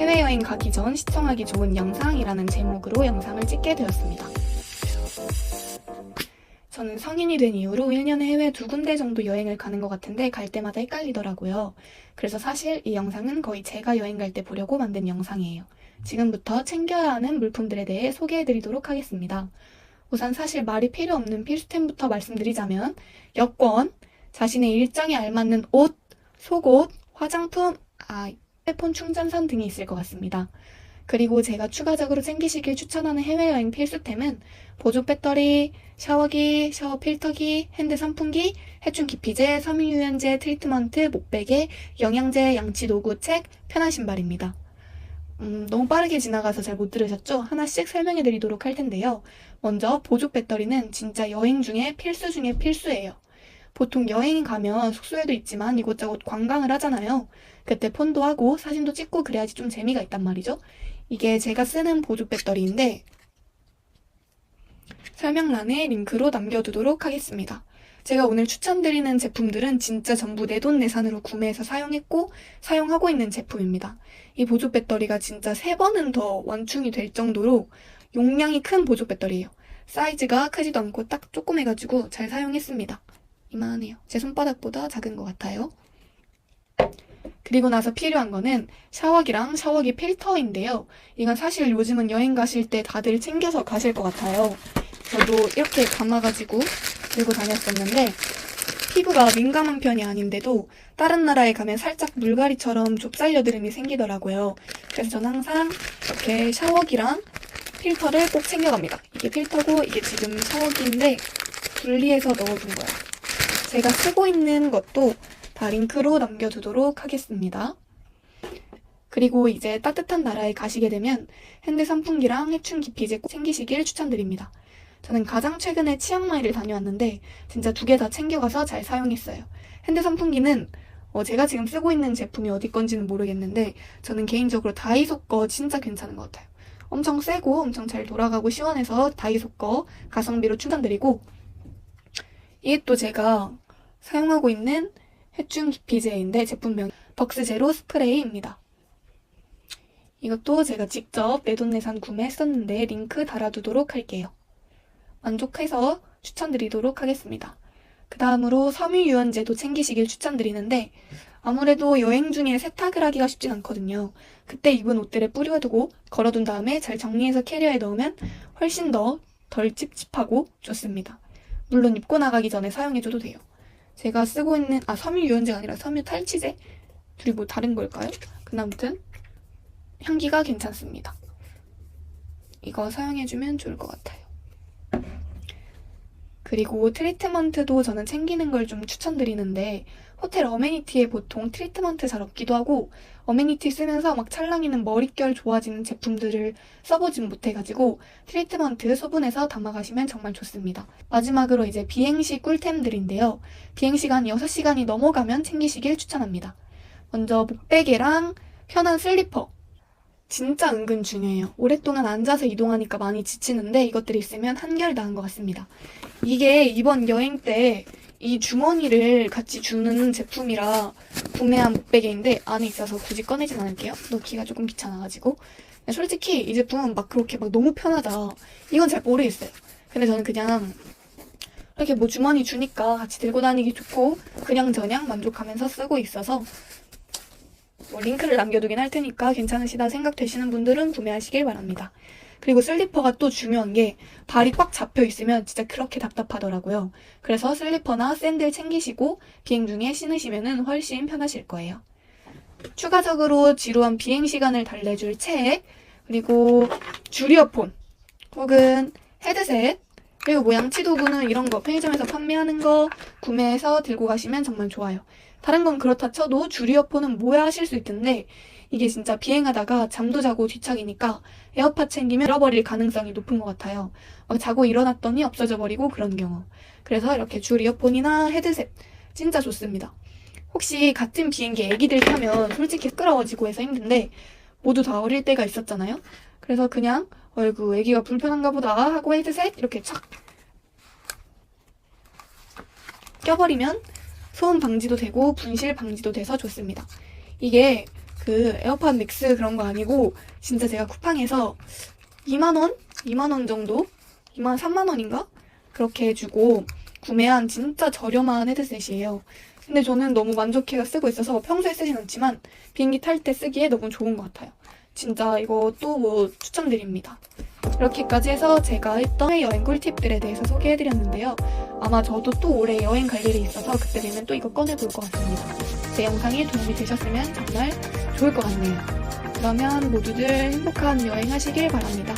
해외여행 가기 전 시청하기 좋은 영상이라는 제목으로 영상을 찍게 되었습니다. 저는 성인이 된 이후로 1년에 해외 두 군데 정도 여행을 가는 것 같은데 갈 때마다 헷갈리더라고요. 그래서 사실 이 영상은 거의 제가 여행 갈 때 보려고 만든 영상이에요. 지금부터 챙겨야 하는 물품들에 대해 소개해드리도록 하겠습니다. 우선 사실 말이 필요 없는 필수템부터 말씀드리자면 여권, 자신의 일정에 알맞는 옷, 속옷, 화장품, 아, 핸드폰 충전선 등이 있을 것 같습니다. 그리고 제가 추가적으로 챙기시길 추천하는 해외여행 필수템은 보조 배터리, 샤워기, 샤워 필터기, 핸드 선풍기, 해충 기피제, 섬유유연제, 트리트먼트, 목베개, 영양제, 양치 도구, 책, 편한 신발입니다. 음, 너무 빠르게 지나가서 잘 못 들으셨죠? 하나씩 설명해 드리도록 할 텐데요. 먼저 보조 배터리는 진짜 여행 중에 필수 중에 필수예요. 보통 여행 가면 숙소에도 있지만 이곳저곳 관광을 하잖아요. 그때 폰도 하고 사진도 찍고 그래야지 좀 재미가 있단 말이죠. 이게 제가 쓰는 보조 배터리인데 설명란에 링크로 남겨두도록 하겠습니다. 제가 오늘 추천드리는 제품들은 진짜 전부 내돈내산으로 구매해서 사용했고 사용하고 있는 제품입니다. 이 보조 배터리가 진짜 세 번은 더 완충이 될 정도로 용량이 큰 보조 배터리예요. 사이즈가 크지도 않고 딱 조그매가지고 잘 사용했습니다. 이만해요. 제 손바닥보다 작은 것 같아요. 그리고 나서 필요한 거는 샤워기랑 샤워기 필터인데요. 이건 사실 요즘은 여행 가실 때 다들 챙겨서 가실 것 같아요. 저도 이렇게 감아가지고 들고 다녔었는데 피부가 민감한 편이 아닌데도 다른 나라에 가면 살짝 물갈이처럼 좁쌀여드름이 생기더라고요. 그래서 저는 항상 이렇게 샤워기랑 필터를 꼭 챙겨갑니다. 이게 필터고 이게 지금 샤워기인데 분리해서 넣어둔 거예요. 제가 쓰고 있는 것도 다 링크로 남겨두도록 하겠습니다. 그리고 이제 따뜻한 나라에 가시게 되면 핸드 선풍기랑 해충 기피제 꼭 챙기시길 추천드립니다. 저는 가장 최근에 치앙마이를 다녀왔는데 진짜 두 개 다 챙겨가서 잘 사용했어요. 핸드 선풍기는 어, 제가 지금 쓰고 있는 제품이 어디 건지는 모르겠는데 저는 개인적으로 다이소 거 진짜 괜찮은 것 같아요. 엄청 세고 엄청 잘 돌아가고 시원해서 다이소 거 가성비로 추천드리고 이게 또 제가 사용하고 있는 해충 기피제인데 제품명 벅스 제로 스프레이입니다. 이것도 제가 직접 내돈내산 구매했었는데 링크 달아두도록 할게요. 만족해서 추천드리도록 하겠습니다. 그 다음으로 섬유유연제도 챙기시길 추천드리는데 아무래도 여행 중에 세탁을 하기가 쉽진 않거든요. 그때 입은 옷들에 뿌려두고 걸어둔 다음에 잘 정리해서 캐리어에 넣으면 훨씬 더 덜 찝찝하고 좋습니다. 물론 입고 나가기 전에 사용해줘도 돼요. 제가 쓰고 있는 아 섬유 유연제가 아니라 섬유 탈취제 둘이 뭐 다른 걸까요? 그나무튼 향기가 괜찮습니다. 이거 사용해주면 좋을 것 같아요. 그리고 트리트먼트도 저는 챙기는 걸 좀 추천드리는데 호텔 어메니티에 보통 트리트먼트 잘 없기도 하고 어메니티 쓰면서 막 찰랑이는 머릿결 좋아지는 제품들을 써보진 못해가지고 트리트먼트 소분해서 담아가시면 정말 좋습니다. 마지막으로 이제 비행시 꿀템들인데요. 비행시간 6시간이 넘어가면 챙기시길 추천합니다. 먼저 목베개랑 편한 슬리퍼. 진짜 은근 중요해요. 오랫동안 앉아서 이동하니까 많이 지치는데 이것들이 있으면 한결 나은 것 같습니다. 이게 이번 여행 때 이 주머니를 같이 주는 제품이라 구매한 목베개인데 안에 있어서 굳이 꺼내진 않을게요. 넣기가 조금 귀찮아가지고. 솔직히 이 제품은 막 그렇게 막 너무 편하다. 이건 잘 모르겠어요. 근데 저는 그냥 이렇게 뭐 주머니 주니까 같이 들고 다니기 좋고 그냥 저냥 만족하면서 쓰고 있어서 뭐 링크를 남겨두긴 할 테니까 괜찮으시다 생각되시는 분들은 구매하시길 바랍니다. 그리고 슬리퍼가 또 중요한 게 발이 꽉 잡혀 있으면 진짜 그렇게 답답하더라고요. 그래서 슬리퍼나 샌들 챙기시고 비행 중에 신으시면 훨씬 편하실 거예요. 추가적으로 지루한 비행 시간을 달래줄 책, 그리고 줄이어폰, 혹은 헤드셋, 그리고 뭐 양치 도구는 이런 거 편의점에서 판매하는 거 구매해서 들고 가시면 정말 좋아요. 다른 건 그렇다 쳐도 줄 이어폰은 뭐야 하실 수 있던데 이게 진짜 비행하다가 잠도 자고 뒤척이니까 에어팟 챙기면 잃어버릴 가능성이 높은 것 같아요. 막 자고 일어났더니 없어져 버리고 그런 경우. 그래서 이렇게 줄 이어폰이나 헤드셋 진짜 좋습니다. 혹시 같은 비행기 애기들 타면 솔직히 시끄러워지고 해서 힘든데 모두 다 어릴 때가 있었잖아요. 그래서 그냥 어이구 애기가 불편한가 보다 하고 헤드셋 이렇게 착 껴버리면 소음 방지도 되고 분실 방지도 돼서 좋습니다. 이게 그 에어팟 맥스 그런 거 아니고 진짜 제가 쿠팡에서 2만 원? 2만 원 정도? 2만 3만 원인가? 그렇게 주고 구매한 진짜 저렴한 헤드셋이에요. 근데 저는 너무 만족해가 쓰고 있어서 평소에 쓰진 않지만 비행기 탈 때 쓰기에 너무 좋은 것 같아요. 진짜 또뭐 추천드립니다. 이렇게까지 해서 제가 했던 여행 꿀팁들에 대해서 소개해드렸는데요. 아마 저도 또 올해 여행 갈 일이 있어서 그때 되면 또 이거 꺼내볼 것 같습니다. 제 영상이 도움이 되셨으면 정말 좋을 것 같네요. 그러면 모두들 행복한 여행 하시길 바랍니다.